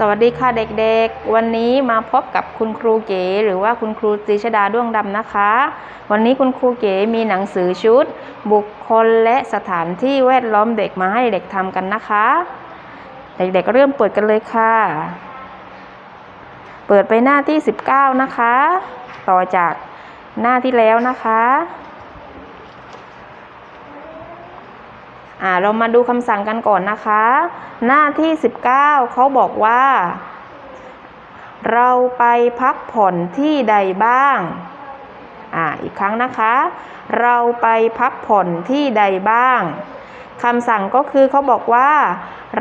สวัสดีค่ะเด็กๆ วันนี้มาพบกับคุณครูเก๋หรือว่าคุณครูตรีชดาด้วงดำนะคะ วันนี้คุณครูเก๋มีหนังสือชุด บุคคลและสถานที่แวดล้อมเด็กมาให้เด็กทำกันนะคะ เด็กๆเริ่มเปิดกันเลยค่ะ เปิดไปหน้าที่ 19 นะคะ ต่อจากหน้าที่แล้วนะคะ อ่าเรามาดูคำสั่งกันก่อนนะคะ หน้าที่ 19 เขาบอกว่า เราไปพักผ่อนที่ใดบ้างอ่าอีกครั้งนะคะ เราไปพักผ่อนที่ใดบ้างคำสั่งก็คือเขาบอกว่า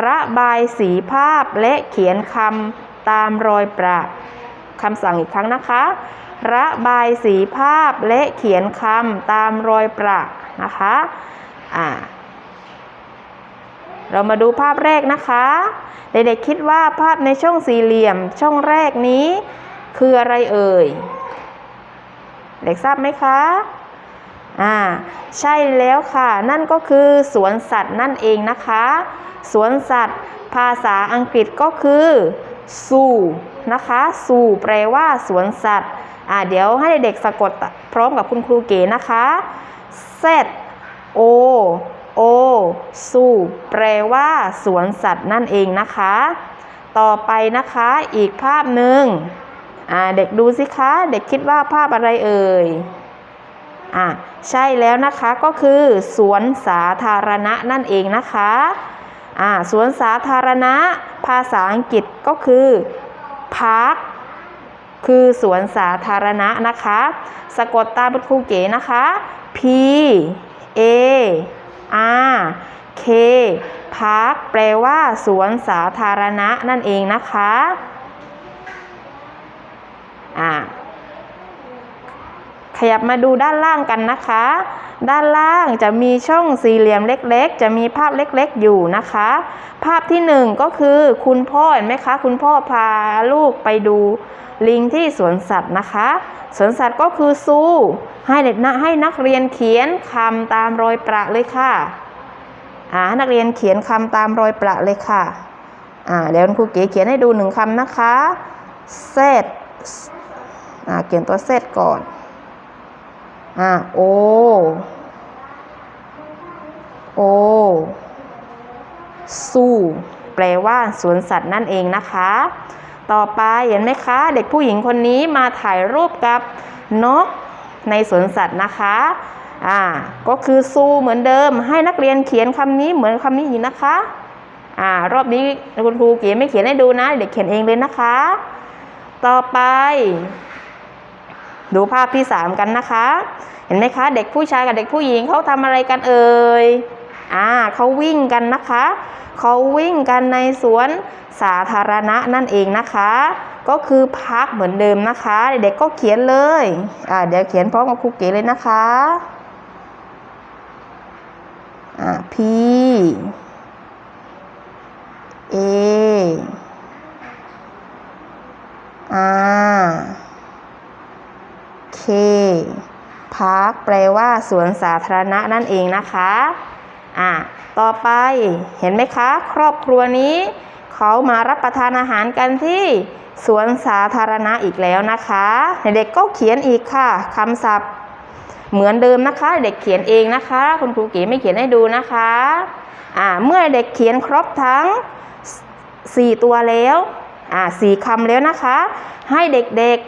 ระบายสีภาพและเขียนคำตามรอยประคำสั่งอีกครั้งนะคะ ระบายสีภาพและเขียนคำตามรอยประนะคะ อ่า เรามาดูภาพแรกนะคะ เด็กๆคิดว่าภาพในช่องสี่เหลี่ยมช่องแรกนี้ คืออะไรเอ่ย เด็กทราบไหมคะอ่าใช่แล้วค่ะ นั่นก็คือสวนสัตว์นั่นเองนะคะ สวนสัตว์ ภาษาอังกฤษก็คือ zoo นะคะ zoo แปลว่าสวนสัตว์อ่าเดี๋ยวให้เด็กๆสะกดพร้อมกับคุณครูเก๋นะคะ z o o ซูแปลว่าสวนสัตว์นั่นเองนะคะ ต่อไปนะคะอีกภาพหนึ่งเด็กดูสิคะ เด็กคิดว่าภาพอะไรเอ่ยอ่าใช่แล้วนะคะก็คือสวนสาธารณะนั่นเองนะคะอ่าสวนสาธารณะ ภาษาอังกฤษก็คือ park คือสวนสาธารณะนะคะ สะกดตามเป็นครูเก๋นะคะ P A R K Park แปลว่าสวนสาธารณะนั่นเองนะคะอ่า ขยับมาดูด้านล่างกันนะคะ ด้านล่างจะมีช่องสี่เหลี่ยมเล็ก ๆ จะมีภาพเล็กๆอยู่นะคะ ภาพที่หนึ่งก็คือคุณพ่อเห็นไหมคะ คุณพ่อพาลูกไปดูลิงที่สวนสัตว์นะคะ สวนสัตว์ก็คือซูให้เด็กนะให้นักเรียนเขียนคำตามรอยประเลยค่ะอ่านักเรียนเขียนคำตามรอยประเลยค่ะอ่าเดี๋ยวคุณครูเก๋เขียนให้ดูหนึ่งคำนะคะเซตอ่าเขียนตัวเซตก่อน อ่าโอ โอซูแปลว่าสวนสัตว์นั่นเองนะคะ ต่อไปเห็นไหมคะ เด็กผู้หญิงคนนี้มาถ่ายรูปกับนกในสวนสัตว์นะคะ อ่า ก็คือซูเหมือนเดิม ให้นักเรียนเขียนคำนี้เหมือนคำนี้อีกนะคะ อ่า รอบนี้คุณครูเขียนไม่เขียนให้ดูนะ เด็กเขียนเองเลยนะคะ ต่อไป ดูภาพที่สามกันนะคะ เห็นไหมคะ เด็กผู้ชายกับเด็กผู้หญิงเขาทำอะไรกันเอ่ยอ่าเขาวิ่งกันนะคะเขาวิ่งกันในสวนสาธารณะนั่นเองนะคะ ก็คือพักเหมือนเดิมนะคะ เด็กๆก็เขียนเลยอ่าเดี๋ยวเขียนพร้อมกับครูเก๋เลยนะคะอ่า P A R K พาร์คแปลว่าสวนสาธารณะนั่นเองนะคะ อ่าต่อไปเห็นไหมคะ ครอบครัวนี้ เขามารับประทานอาหารกันที่สวนสาธารณะอีกแล้วนะคะเด็กก็เขียนอีกค่ะคำศัพท์เหมือนเดิมนะคะ เด็กเขียนเองนะคะ คุณครูเก๋ไม่เขียนให้ดูนะคะอ่าเมื่อเด็กเขียนครบทั้ง 4 ตัวแล้วอ่าสี่คำแล้วนะคะ ให้เด็กๆ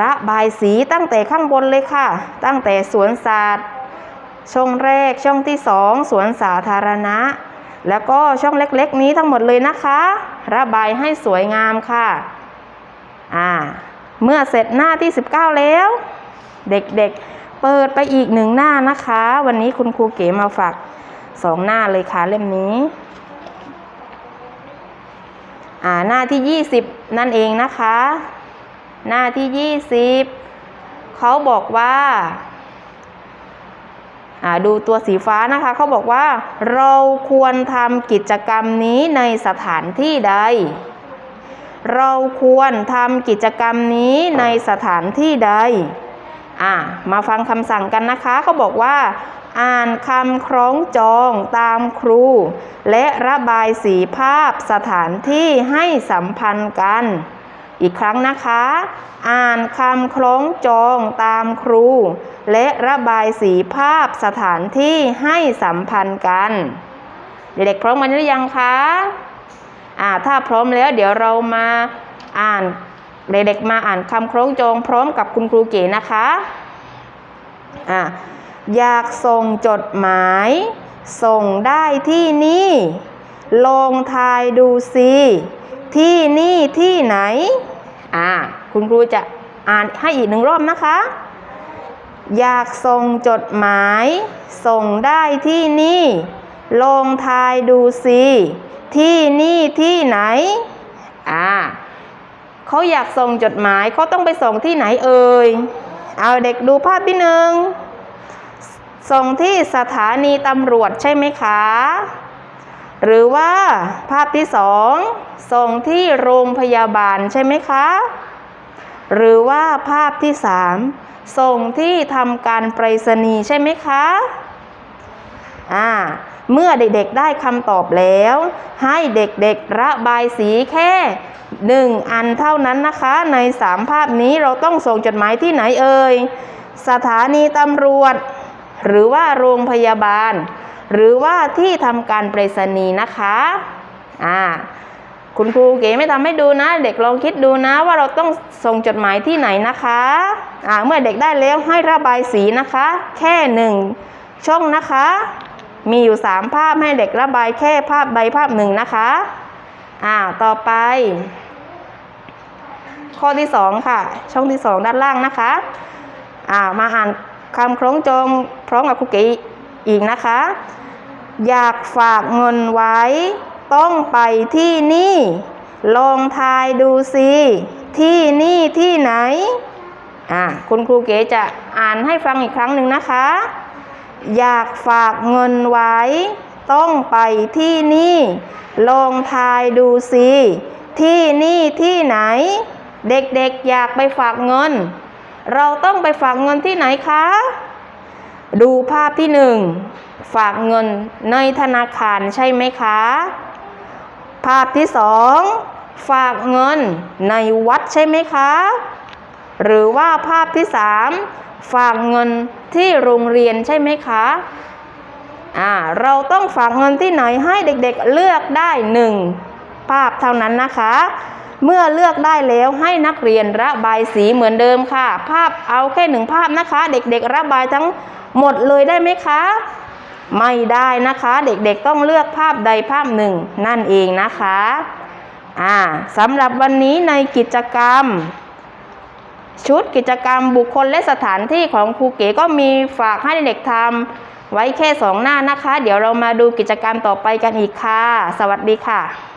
ระบายสีตั้งแต่ข้างบนเลยค่ะ ตั้งแต่สวนสัตว์ช่องแรกช่องที่สองสวนสาธารณะ แล้วก็ช่องเล็กๆ นี้ทั้งหมดเลยนะคะ ระบายให้สวยงามค่ะอ่าเมื่อเสร็จหน้าที่ 19 แล้ว เด็กๆเปิดไปอีกหนึ่งหน้านะคะ วันนี้คุณครูเก๋มาฝากสองหน้าเลยค่ะเล่มนี้อ่าหน้าที่ 20 นั่นเองนะคะ หน้าที่ 20เขาบอกว่าดูตัวสีฟ้านะคะเขาบอกว่า เราควรทำกิจกรรมนี้ในสถานที่ใด เราควรทำกิจกรรมนี้ในสถานที่ใดอ่ามาฟังคำสั่งกันนะคะเขาบอกว่า อ่านคำคล้องจองตามครู และระบายสีภาพสถานที่ให้สัมพันธ์กัน อีกครั้งนะคะ อ่านคำคล้องจองตามครู และระบายสีภาพสถานที่ให้สัมพันธ์กัน เด็กๆพร้อมกันหรือยังคะอ่าถ้าพร้อมแล้วเดี๋ยวเรามาอ่านเด็กๆมาอ่านคำคล้องจองพร้อมกับคุณครูเก๋นะคะอ่าอยากส่งจดหมาย ส่งได้ที่นี่ ลองทายดูสิที่นี่ที่ไหน อ่า คุณครูจะอ่านให้อีกหนึ่งรอบนะคะ อยากส่งจดหมาย ส่งได้ที่นี่ ลงทายดูสิที่นี่ที่ไหน อ่าเขาอยากส่งจดหมายเขาต้องไปส่งที่ไหนเอ่ย เอาเด็กดูภาพที่หนึ่ง ส่งที่สถานีตำรวจใช่ไหมคะ หรือว่าภาพที่สองส่งที่โรงพยาบาลใช่ไหมคะ หรือว่าภาพที่สามส่งที่ทำการไปรษณีย์ใช่ไหมคะอ่าเมื่อเด็กๆได้คำตอบแล้ว ให้เด็กๆระบายสีแค่หนึ่งอันเท่านั้นนะคะ ในสามภาพนี้เราต้องส่งจดหมายที่ไหนเอ่ย สถานีตำรวจ หรือว่าโรงพยาบาล หรือว่าที่ทำการไปรษณีย์นะคะอ่าคุณครูเก๋ไม่ทำให้ดูนะ เด็กลองคิดดูนะว่าเราต้องส่งจดหมายที่ไหนนะคะอ่าเมื่อเด็กได้แล้วให้ระบายสีนะคะ แค่หนึ่งช่องนะคะ มีอยู่สามภาพให้เด็กระบายแค่ภาพใบภาพหนึ่งนะคะอ่าต่อไป ข้อที่สองค่ะ ช่องที่สองด้านล่างนะคะอ่ามาอ่านคำคล้องจองพร้อมกับครูเก๋ อีกนะคะ อยากฝากเงินไว้ ต้องไปที่นี่ ลองทายดูสิที่นี่ที่ไหนอ่าคุณครูเก๋จะอ่านให้ฟังอีกครั้งหนึ่งนะคะ อยากฝากเงินไว้ ต้องไปที่นี่ ลองทายดูสิที่นี่ที่ไหน เด็กๆอยากไปฝากเงิน เราต้องไปฝากเงินที่ไหนคะ ดูภาพที่หนึ่งฝากเงินในธนาคารใช่ไหมคะ ภาพที่สองฝากเงินในวัดใช่ไหมคะ หรือว่าภาพที่สามฝากเงินที่โรงเรียนใช่ไหมคะอ่าเราต้องฝากเงินที่ไหนให้เด็กๆเลือกได้หนึ่งภาพเท่านั้นนะคะ เมื่อเลือกได้แล้วให้นักเรียนระบายสีเหมือนเดิมค่ะ ภาพเอาแค่หนึ่งภาพนะคะ เด็กๆระบายทั้ง หมดเลยได้ไหมคะ ไม่ได้นะคะ เด็กๆต้องเลือกภาพใดภาพหนึ่งนั่นเองนะคะอ่าสำหรับวันนี้ในกิจกรรม ชุดกิจกรรมบุคคลและสถานที่ของครูเก๋ก็มีฝากให้เด็กๆทำไว้แค่สองหน้านะคะ เดี๋ยวเรามาดูกิจกรรมต่อไปกันอีกค่ะ สวัสดีค่ะ